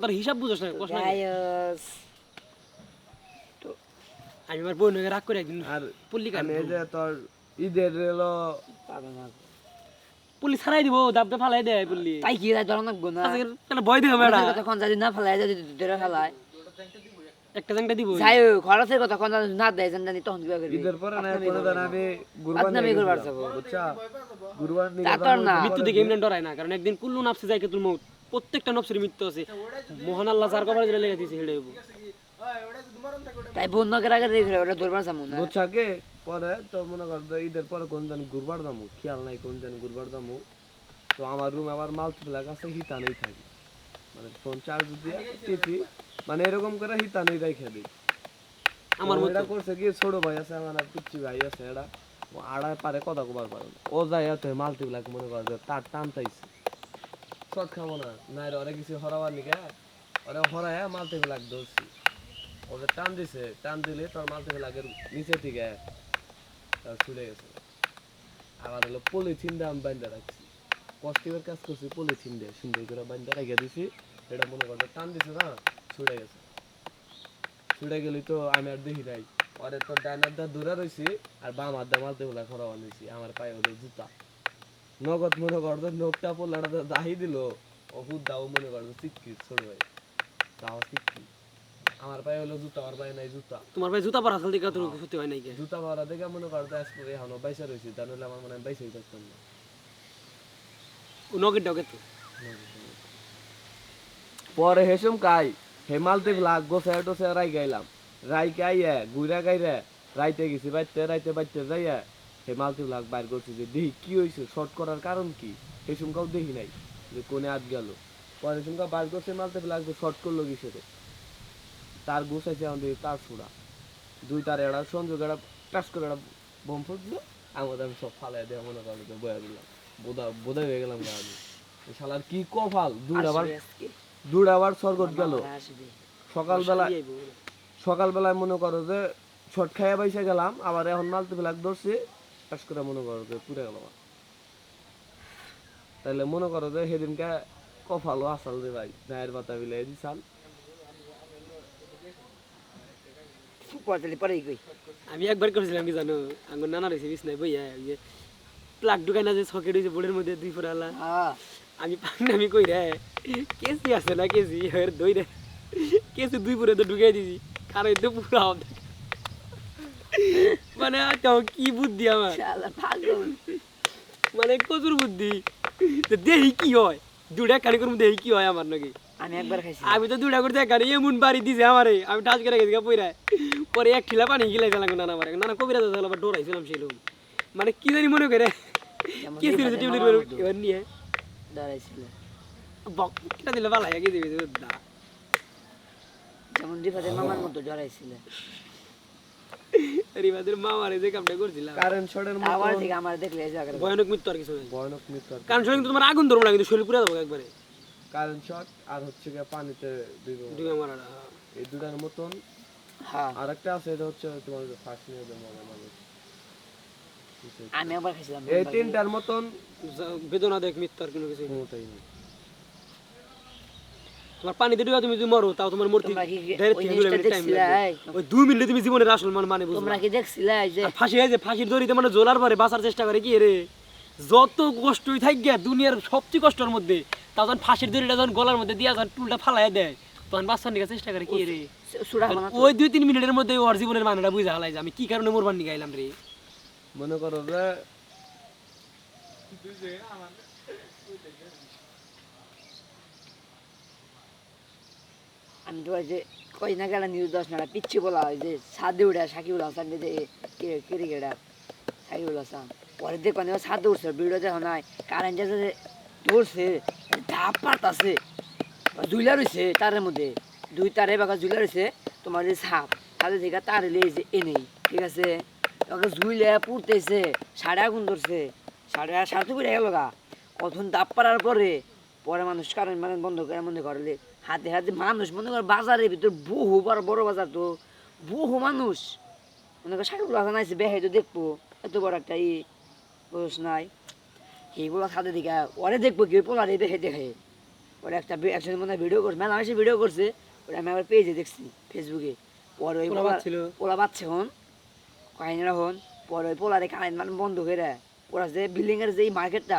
তোর হিসাব বুঝোস না কষ্ট আমি আমার বোন রাগ করে একদিন আর পুল্লি আমি এই যে তোর ঈদের এলো পুল্লি ছাড়াই দিব দাব দাব ফালাই দেয় পুল্লি। তাই কি রাত ধরো না? গুনা আজকে একটা ভয় দেবে ম্যাডাম তখন যদি না ফেলায় যদি ধরে ফেলায় একটা জাংটা দিব। যাই খরচের কথা কোন না দেয় জানি জানি তখন কিবা করবি? ঈদের পরে না কোনো দিন আমি গুরবান বদনামি করবার যাব। বুঝছা? গুরবান না। মৃত্যু দিকে এমনি ডরায় না কারণ একদিন কুল্লু নাপসে যায় কেতুল মৌত। প্রত্যেকটা নফসের মৃত্যু আছে। মোহন আল্লাহ যার কপালে যেটা লেগে দিয়েছে হেড়ে হইব তাই বন্ধ করে আগে দেখে ওটা ধরবার যাব না। বুঝছা পরে তো মনে কর ঈদের পরে কোন দিন গুরবার দামু খেয়াল নাই কোন দিন গুরবার দামু তো আমার রুম আবার মাল তুলা কাছে হিতা নেই থাকি মানে ফোন চার্জ দিয়ে টিপি মানে এরকম করে হিতা নেই রেখে দিই। আমার এটা করছে কি ছোট ভাই আছে আমার আর পিচ্ছি ভাই আছে এটা ও আড়াই পারে কথা কবার পারে ও যায় আছে মালতি বিলাক মনে কর যে তার টানতাইছে খাব না? না রে ওরে কিছু হরাবার মালতি টান দিছে, টান দিলে তোর মালতি নিচে তার ছুটে গেছে। আবার হলো পলিথিন বান্ধা রাখছি। কাজ করছি, পলিথিন দিয়ে সুন্দর করে রেখে দিছি। এটা মনে করো টান দিছে না ছুটে গেছে। ছুটে গেলি তো আমি আর দেখি নাই। পরে তোর ডান দূরে রয়েছি আর বাম হাত দিয়ে মালতে বলে খরা আমার পায়ে ওদের জুতা। নগদ মনে করতো নোকটা পড়লাটা তো দাহি দিল। হুদ দাও মনে করতো চিটকি ছোট ভাই। দাও চিটকি আমার পায়ে হলো জুতা আমার পায়ে নাই জুতা। তোমার ভাই জুতা পরা আসল দিকে তোর ক্ষতি হয় নাই জুতা পাওয়া দেখে মনে করতো আজ করে এখনও বাইসা রয়েছি তা নইলে আমার মনে হয় বাইসা থাকতাম না। নগের ডাকে তো। পরে হেসুম কাই হেমালতে লাগ গোসে টোসে রাই গাইলাম রাই গাইয়া গুইরা গাইরা রাইতে গেছি বাইতে রাইতে বাইতে যাইয়া লাগ বাইর করছি যে দেখি কি হয়েছে শর্ট করার কারণ কি? দেখি নাই যে কোনে আট গেল। পরে বাইর করছে মালতে শর্ট করল তার আমাদের তার দুই তার এড়া সংযোগ এড়া টাচ করে এড়া বোম ফুটলো আমাদের আমি সব ফালাই মনে করল বয়া দিলাম। বোধা বোধা হয়ে গেলাম গা আমি। শালার কি দুই আবার। দুই আবার স্বর্গত গেল। সকালবেলা সকালবেলায় মনে করো যে ছট খাইয়া বাইসা গেলাম। আবার এখন মালতে বিলাক ধরছি। টাস করে মনে করো যে পুড়ে গেল আমার। তাইলে মনে করো যে সেদিনকে কফালো আসাল রে ভাই নায়ের পাতা বিলাই দিছাল পরে পরে আমি একবার করেছিলাম কি জানো আঙ্গুর নানা রয়েছে বিছনায় বইয়া যে প্লাগ ঢুকাই না যে সকেট হয়েছে বোর্ডের মধ্যে দুই ফোর আলা। হ্যাঁ। আমি পাগনামি কই রে কেসি আছে না কেসি দই রে। কেসি দুই পুরে তো ঢুকাই দিছি। কারণ এতে পুরো মানে তো কি বুদ্ধি আমার? মানে কচুর বুদ্ধি। দেহি কি হয়? দুটা কারি করব দেহি কি হয় আমার নাকি? আমি একবার খাইছি। আমি তো দুটা করে দেখা এমন বাড়ি দিছে আমারে। আমি টাচ করে গেছি পইরা। পরে এক ঠিলা পানি গিলাই দিলাম নানা মারে। নানা কবিরা দাদা আবার ডরাইছিলাম সেই লোক। মানে কি জানি মনে করে। কি উপর মতো এবার নিয়ে। দাঁড়াইছিল বক কিটা দিলে ভালো লাগে দিবে দা যেমন রিফাতের মামার মতো জড়াইছিল রিবাদের মা যে কামটা করছিলাম। কারেন্ট শটের আবার মতো আমার দেখলে এই ভয়ানক মৃত্যু আর কিছু ভয়ানক মৃত্যু আর কি। কারণ শরীর তোমার আগুন ধরবো না কিন্তু শরীর পুরা দেবো একবারে। কারেন্ট শট আর হচ্ছে গিয়ে পানিতে দিব ডুবে মারা এই দুটার মতন। হ্যাঁ। আর একটা আছে এটা হচ্ছে তোমার ফার্স্ট নিয়ে দেবো মানুষ। আমি একবার খাইছিলাম। এই তিনটার মতন বেদনা দেখ মৃত্যু আর কোনো কিছু। নেই। তোমার পানিতে ডুবে তুমি যদি মরো তাও তোমার মূর্তি ওই দুই মিনিট তুমি জীবনের আসল মানে মানে তোমরা কি দেখছিলে যে ফাঁসি হয়েছে ফাঁসির দড়িতে মানে জোলার পরে বাঁচার চেষ্টা করে কি রে? যত কষ্টই থাক দুনিয়ার সবচেয়ে কষ্টের মধ্যে তা যখন ফাঁসির দড়িটা যখন গলার মধ্যে দিয়া যখন টুলটা ফালাই দেয় তখন বাঁচার নিয়ে চেষ্টা করে কি রে? ওই দুই তিন মিনিটের মধ্যে ওর জীবনের মানেটা বুঝা হালাই যে আমি কি কারণে মোরবান নিয়ে গাইলাম রে? মনে করো যে আমি তো যে কই না গেল নিউজ দশ নাড়া, পিচ্ছি বলা হয় যে সাদে উঠা সাকিবুল হাসান যে ক্রিকেটার সাকিবুল হাসান। পরে দেখো না সাদে উঠছে ভিডিও দেখো নাই কারেন্ট যে দৌড়ছে ধাপ পাতাছে ঝুলা রয়েছে তারের মধ্যে। দুই তারে বাগা ঝুলা রয়েছে তোমার যে সাপ সাথে থেকে তার লেগেছে এনেই ঠিক আছে? ওকে ঝুলে পুড়তেছে, সাড়ে আগুন ধরছে, সাড়ে সাড়ে তো বেড়ে গেল গা। কখন দাপ পাড়ার পরে পরে মানুষ কারেন্ট মানে বন্ধ করে মনে করলে হাতে হাতে মানুষ মনে করে বাজারের ভিতর বহু বড় বড় বাজার তো বহু মানুষ। মনে করে হাজার নাইছে বেহে তো দেখব এত বড় একটা ই বয়স নাই। এইগুলো সাথে দিকে ওরে দেখব কি পোলারে দেখে দেখে ওরা একটা একসাথে মনে হয় ভিডিও করছে মেলা ভিডিও করছে ওটা আমি আবার পেজে দেখছি ফেসবুকে পরে ওই পোলা বাচ্চা হন কাহিনীরা হন পরে ওই পোলারে কারেন্ট মানে বন্ধ করে ওরা যে বিল্ডিং এর যে মার্কেটটা